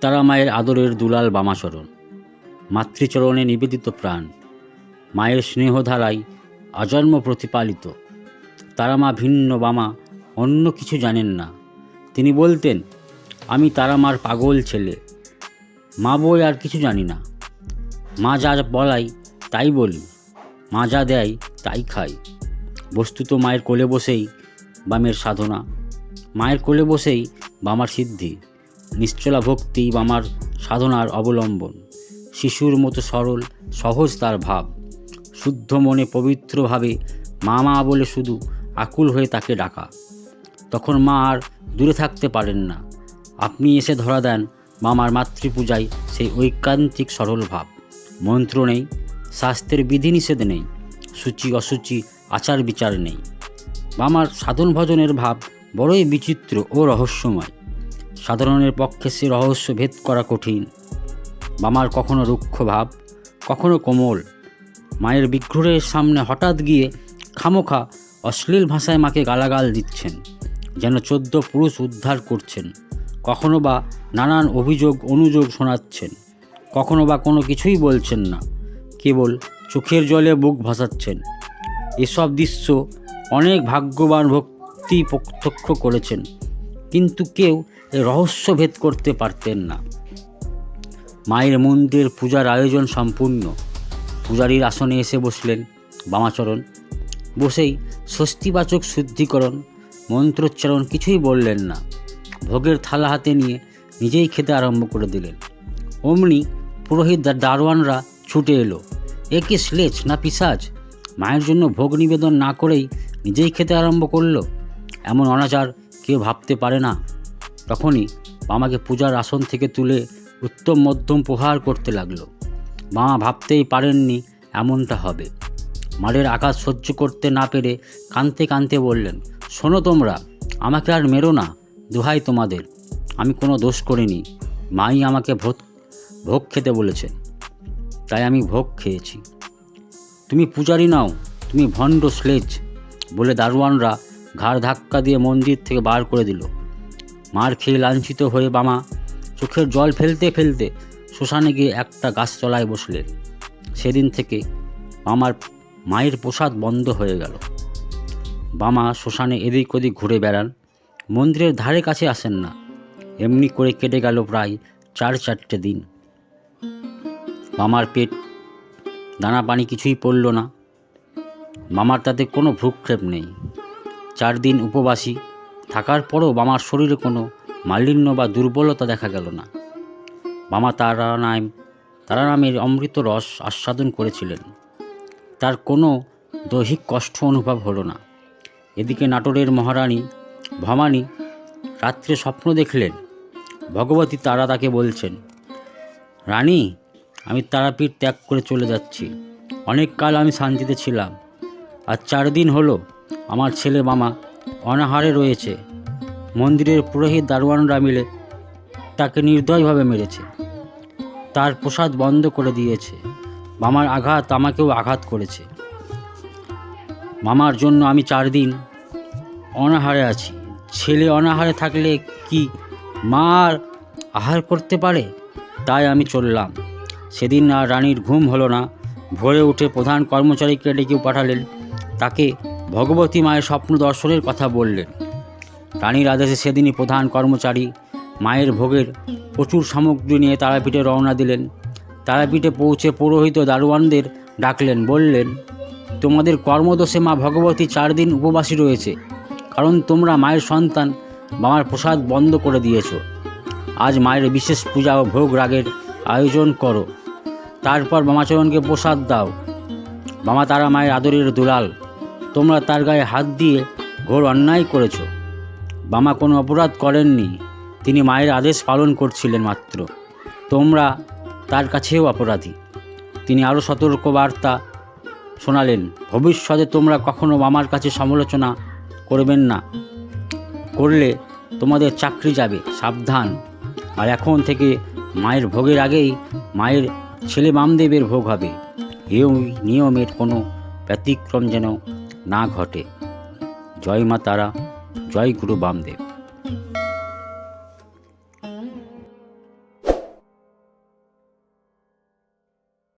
তারা মায়ের আদরের দুলাল বামাচরণ, মাতৃচরণে নিবেদিত প্রাণ, মায়ের স্নেহধারায় আজন্ম প্রতিপালিত। তারা মা ভিন্ন বামা, অন্য কিছু জানেন না। তিনি বলতেন, আমি তারা মার পাগল ছেলে, মা বই আর কিছু জানি না। মা যা বলাই তাই বলি, মা যা দেয় তাই খাই। বস্তুত মায়ের কোলে বসেই বামের সাধনা, মায়ের কোলে বসেই বামার সিদ্ধি। নিশ্চলা ভক্তি বামার সাধনার অবলম্বন। শিশুর মতো সরল, সহজ তার ভাব। শুদ্ধ মনে পবিত্রভাবে মা মা বলে শুধু আকুল হয়ে তাকে ডাকা। তখন মা আর দূরে থাকতে পারেন না। আপনি এসে ধরা দেন মামার মাতৃপূজায় সেই ঐকান্তিক সরল ভাব। মন্ত্র নেই, শাস্ত্রের বিধিনিষেধ নেই, সূচি অসুচি আচার বিচার নেই। মামার সাধন ভজনের ভাব বড়ই বিচিত্র ও রহস্যময়। সাধারণের পক্ষে সে রহস্য ভেদ করা কঠিন। মামার কখনো রুক্ষ ভাব, কখনো কোমল। মায়ের বিগ্রহের সামনে হঠাৎ গিয়ে খামোখা, অশ্লীল ভাষায় মাকে গালাগাল দিচ্ছেন, যেন চোদ্দ পুরুষ উদ্ধার করছেন। কখনো বা নানান অভিযোগ, অনুযোগ শোনাচ্ছেন। কখনো বা কোনো কিছুই বলছেন না, কেবল চোখের জলে বুক ভাসাচ্ছেন। এসব দৃশ্য অনেক ভাগ্যবান ভক্তি প্রত্যক্ষ করেছেন। কিন্তু কেউ এ রহস্য ভেদ করতে পারতেন না। মায়ের মন্দির পূজার আয়োজন সম্পূর্ণ। পূজারীর আসনে এসে বসলেন বামাচরণ। বসেই স্বস্তিবাচক শুদ্ধিকরণ, মন্ত্রোচ্চারণ কিছুই বললেন না। ভোগের থালা হাতে নিয়ে নিজেই খেতে আরম্ভ করে দিলেন। অমনি পুরোহিত দারোয়ানরা ছুটে এলো। এ কি না পিসাজ? মায়ের জন্য ভোগ নিবেদন না করেই নিজেই খেতে আরম্ভ করল? এমন অনাচার কেউ ভাবতে পারে না। তখনই মামাকে পূজার আসন থেকে তুলে উত্তম মধ্যম প্রহার করতে লাগল। মামা ভাবতেই পারেননি এমনটা হবে। মারের আঘাত সহ্য করতে না পেরে কানতে কানতে বললেন, শোনো তোমরা, আমাকে আর মেরো না, দোহাই তোমাদের। আমি কোনো দোষ করিনি। মাই আমাকে ভোগ ভোগ খেতে বলেছেন তাই আমি ভোগ খেয়েছি। তুমি পূজারি নাও, তুমি ভণ্ড স্লেজ বলে দারোয়ানরা ঘাড় ধাক্কা দিয়ে মন্দির থেকে বার করে দিল। মার খেয়ে লাঞ্ছিত হয়ে বামা চোখের জল ফেলতে ফেলতে শ্মশানে গিয়ে একটা গাছতলায় বসলেন। সেদিন থেকে মামার মায়ের প্রসাদ বন্ধ হয়ে গেল। বামা শ্মশানে এদিক ওদিক ঘুরে বেড়ান। মন্দিরের ধারে কাছে আসেন না। এমনি করে কেটে গেল প্রায় চার চারটে দিন। মামার পেট, দানা পানি কিছুই পড়ল না। মামার তাতে কোনো ভ্রুক্ষেপ নেই। চার দিন উপবাসী। থাকার পরও বামার শরীরে কোনো মালিন্য বা দুর্বলতা দেখা গেল না। বামা তারা নাম তারা অমৃত রস আস্বাদন করেছিলেন। তার কোনো দৈহিক কষ্ট অনুভব হলো না। এদিকে নাটোরের মহারানী ভবানী রাত্রে স্বপ্ন দেখলেন। ভগবতী তারা তাকে বলছেন, রানী, আমি তারাপীঠ ত্যাগ করে চলে যাচ্ছি। অনেক কাল আমি শান্তিতে ছিলাম। আর চার দিন হলো। আমার ছেলে মামা অনাহারে রয়েছে। মন্দিরের পুরোহিত দারোয়ানরা মিলে তাকে নির্দয়ভাবে মেরেছে। তার প্রসাদ বন্ধ করে দিয়েছে। মামার আঘাত আমাকেও আঘাত করেছে। মামার জন্য আমি চার দিন অনাহারে আছি। ছেলে অনাহারে থাকলে কি মা আর আহার করতে পারে? তাই আমি চললাম। সেদিন আর রানীর ঘুম হলো না। ভোরে উঠে প্রধান কর্মচারীকে ডেকে পাঠালেন। তাকে ভগবতী মায়ের স্বপ্ন দর্শনের কথা বললেন। রানীর আদেশে সেদিনই প্রধান কর্মচারী মায়ের ভোগের প্রচুর সামগ্রী নিয়ে তারাপীঠে রওনা দিলেন। তারাপীঠে পৌঁছে পুরোহিত দারোয়ানদের ডাকলেন, বললেন, তোমাদের কর্মদোষে মা ভগবতী চার দিন উপবাসী রয়েছে। কারণ তোমরা মায়ের সন্তান মামার প্রসাদ বন্ধ করে দিয়েছ। আজ মায়ের বিশেষ পূজা ও ভোগ রাগের আয়োজন করো। তারপর মামাচরণকে প্রসাদ দাও। মামা তারা মায়ের আদরের দুলাল। তোমরা তার গায়ে হাত দিয়ে ঘোর অন্যায় করেছ। বামা কোনো অপরাধ করেননি। তিনি মায়ের আদেশ পালন করছিলেন মাত্র। তোমরা তার কাছেও অপরাধী। তিনি আরও সতর্ক বার্তা শোনালেন, ভবিষ্যতে তোমরা কখনো মামার কাছে সমালোচনা করবেন না। করলে তোমাদের চাকরি যাবে, সাবধান। আর এখন থেকে মায়ের ভোগের আগেই মায়ের ছেলে মামদেবের ভোগ হবে। এই নিয়মের কোনো ব্যতিক্রম যেন না ঘটে। জয় মা তারা জয় গুরু বামদেব।